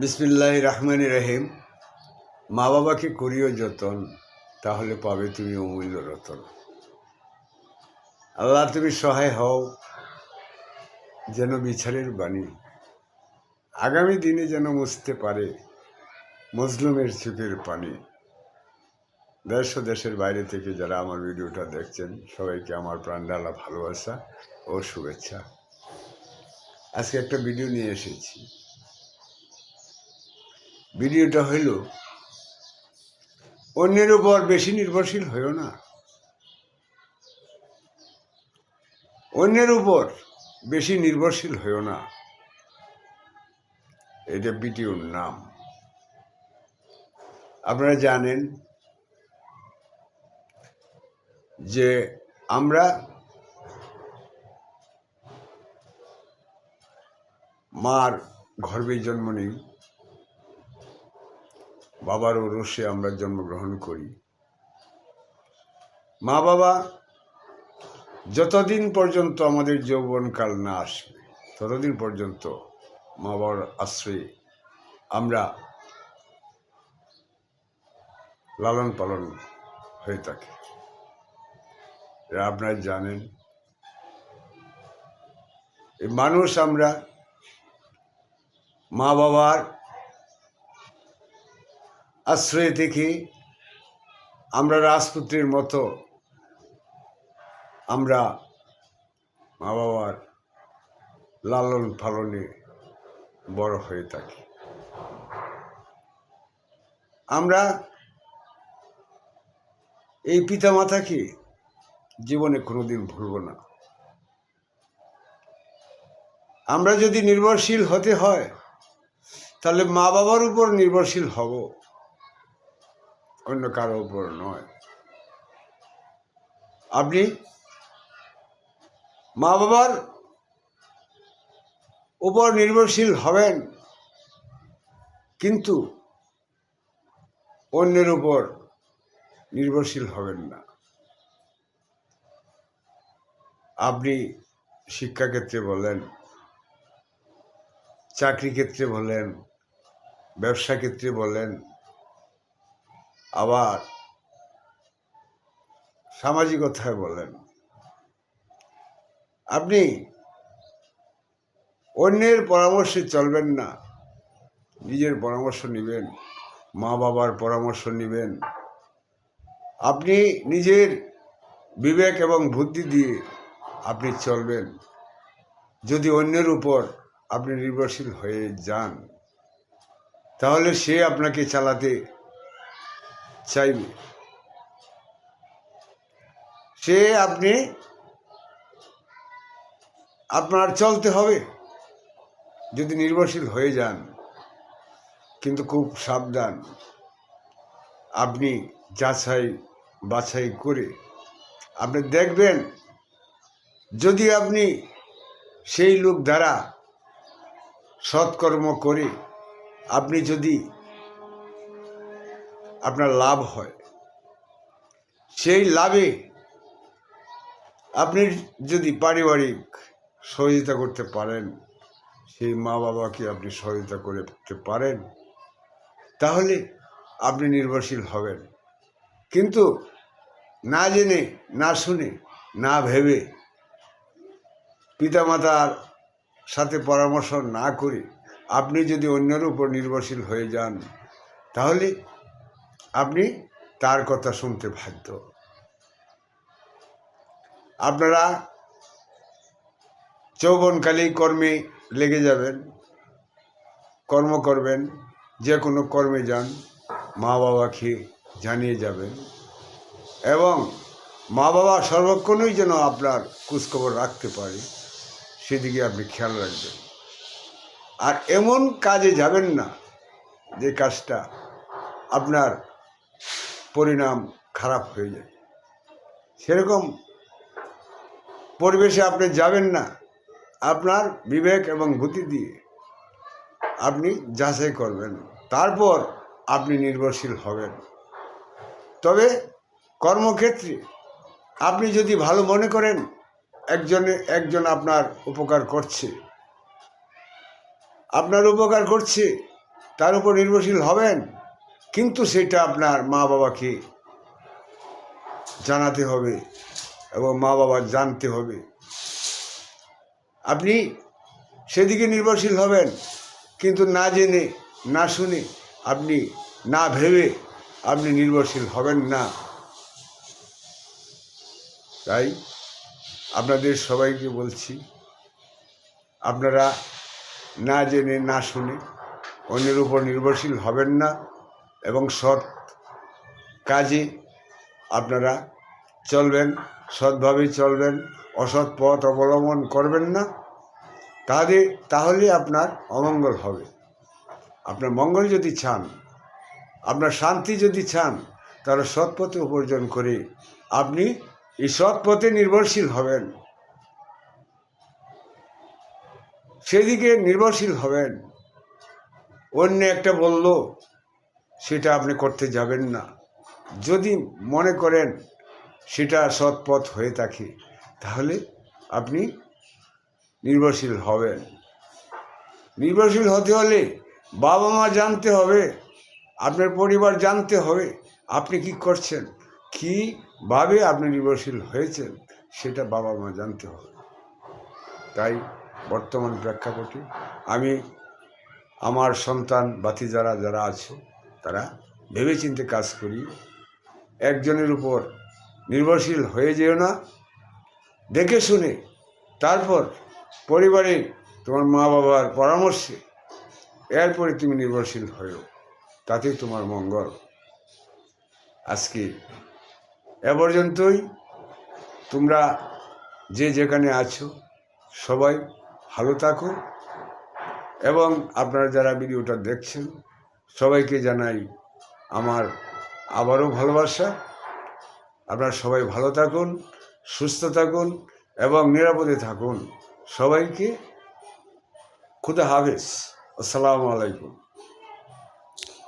বিসমিল্লাহ রহমান রহিম। মা বাবাকে করিও যতন, তাহলে পাবে তুমি অমূল্য রতন। আল্লাহ তুমি সহায় হও, যেন বিচারের বাণী আগামী দিনে যেন মুছতে পারে মজলুমের চোখের পানি। দেশ ও দেশের বাইরে থেকে যারা আমার ভিডিওটা দেখছেন, সবাইকে আমার প্রাণডালা ভালোবাসা ও শুভেচ্ছা। আজকে একটা ভিডিও নিয়ে এসেছি। ভিডিওটা হইল, অন্যের উপর বেশি নির্ভরশীল হইও না। অন্যের উপর বেশি নির্ভরশীল হইও না। এটা ভিডিওর নাম। আপনারা জানেন যে আমরা মার গর্ভে জন্ম নিই। বাবার ওরসে আমরা জন্মগ্রহণ করি। মা বাবা যতদিন পর্যন্ত আমাদের যৌবনকাল না আসবে, ততদিন পর্যন্ত মা বাবার আশ্রয়ে আমরা লালন পালন হয়ে থাকে। আপনারা জানেন মানুষ আমরা মা বাবার আশ্রয় থেকে আমরা রাজপুত্রের মতো আমরা মা বাবার লালন পালনে বড় হয়ে থাকি। আমরা এই পিতামাতাকে জীবনে কোনোদিন ভুলব না। আমরা যদি নির্ভরশীল হতে হয়, তাহলে মা বাবার উপর নির্ভরশীল হব। অন্য কারও উপর নয়। আপনি মা বাবার উপর নির্ভরশীল হবেন, কিন্তু অন্যের উপর নির্ভরশীল হবেন না। আপনি শিক্ষাক্ষেত্রে বলেন, চাকরি ক্ষেত্রে বলেন, ব্যবসা ক্ষেত্রে বলেন আবার সামাজিকতায় বলেন, আপনি অন্যের পরামর্শে চলবেন না, নিজের পরামর্শ নেবেন, মা বাবার পরামর্শ নেবেন। আপনি নিজের বিবেক এবং বুদ্ধি দিয়ে আপনি চলবেন। যদি অন্যের উপর আপনি নির্ভরশীল হয়ে যান, তাহলে সে আপনাকে চালাতে চাইবে। সে আপনি আপনার চলতে হবে। যদি নির্ভরশীল হয়ে যান, কিন্তু খুব সাবধান। আপনি যাচাই বাছাই করে আপনি দেখবেন, যদি আপনি সেই লোক দ্বারা সৎকর্ম করে আপনি যদি আপনার লাভ হয়। সেই লাভে আপনি যদি পারিবারিক সহযোগিতা করতে পারেন, সেই মা বাবাকে আপনি সহযোগিতা করতে পারেন, তাহলে আপনি নির্ভরশীল হবেন। কিন্তু না জেনে, না শুনে, না ভেবে পিতামাতার সাথে পরামর্শ না করে আপনি যদি অন্যের উপর নির্ভরশীল হয়ে যান, তাহলে আপনি তার কথা শুনতে বাধ্য। আপনারা যৌবনকালেই কর্মে লেগে যাবেন, কর্ম করবেন যে কোনো কর্মে যান মা বাবাকে জানিয়ে যাবেন এবং মা বাবা সর্বক্ষণই যেন আপনার খোঁজখবর রাখতে পারে, সেদিকে আপনি খেয়াল রাখবেন। আর এমন কাজে যাবেন না যে কাজটা আপনার পরিণাম খারাপ হয়ে যায়। সেরকম পরিবেশে আপনি যাবেন না। আপনার বিবেক এবং বুদ্ধি দিয়ে আপনি যাচাই করবেন। তারপর আপনি নির্ভরশীল হবেন। তবে কর্মক্ষেত্রে আপনি যদি ভালো মনে করেন, একজনে, একজন আপনার উপকার করছে। আপনার উপকার করছে, তার উপর নির্ভরশীল হবেন। কিন্তু সেটা আপনার মা বাবাকে জানাতে হবে এবং মা বাবা জানতে হবে। আপনি সেদিকে নির্ভরশীল হবেন, কিন্তু না জেনে, না শুনে আপনি, না ভেবে আপনি নির্ভরশীল হবেন না। তাই আপনাদের সবাইকে বলছি, আপনারা না জেনে, না শুনে অন্যের উপর নির্ভরশীল হবেন না। এবং সৎ কাজে আপনারা চলবেন, সৎভাবে চলবেন, অসৎ পথ অবলম্বন করবেন না, তাহলে তাহলে আপনার অমঙ্গল হবে। আপনার মঙ্গল যদি চান, আপনার শান্তি যদি চান, তাহলে সৎ পথে উপার্জন করে আপনি এই সৎ পথে নির্ভরশীল হবেন। সেদিকে নির্ভরশীল হবেন। অন্য একটা বলল সেটা আপনি করতে যাবেন না। যদি মনে করেন সেটা সৎপথ হয়ে থাকে, তাহলে আপনি নির্ভরশীল হবেন। নির্ভরশীল হতে হলে বাবা মা জানতে হবে, আপনার পরিবার জানতে হবে, আপনি কি করছেন, কীভাবে আপনি নির্ভরশীল হয়েছেন, সেটা বাবা মা জানতে হবে। তাই বর্তমান প্রেক্ষাপটে আমি, আমার সন্তান বাতি যারা যারা আছে তারা ভেবেচিন্তে কাজ করি। একজনের উপর নির্ভরশীল হয়ে যেও না। দেখে শুনে তারপর পরিবারে তোমার মা বাবার পরামর্শে এরপরে তুমি নির্ভরশীল হয়েও তাতেই তোমার মঙ্গল। আজকে এ পর্যন্তই। তোমরা যে যেখানে আছো, সবাই ভালো থাকো এবং আপনারা যারা ভিডিওটা দেখছেন সবাইকে জানাই আমার আবারও ভালোবাসা। আপনারা সবাই ভালো থাকুন, সুস্থ থাকুন এবং নিরাপদে থাকুন। সবাইকে খুদা হাফেজ। আসসালামু আলাইকুম।